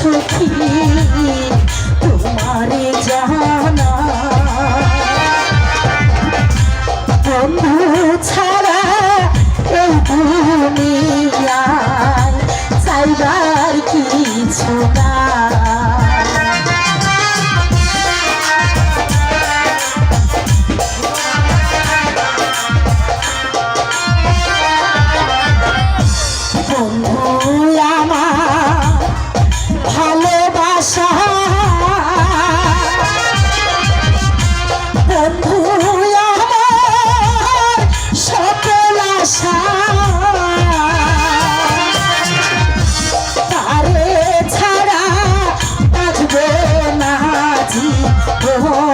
সুখী তোমারে জানা। বন্ধু ছাড়া এই দুনিয়ায় চাইবার কিছু না বন্ধু প্রভু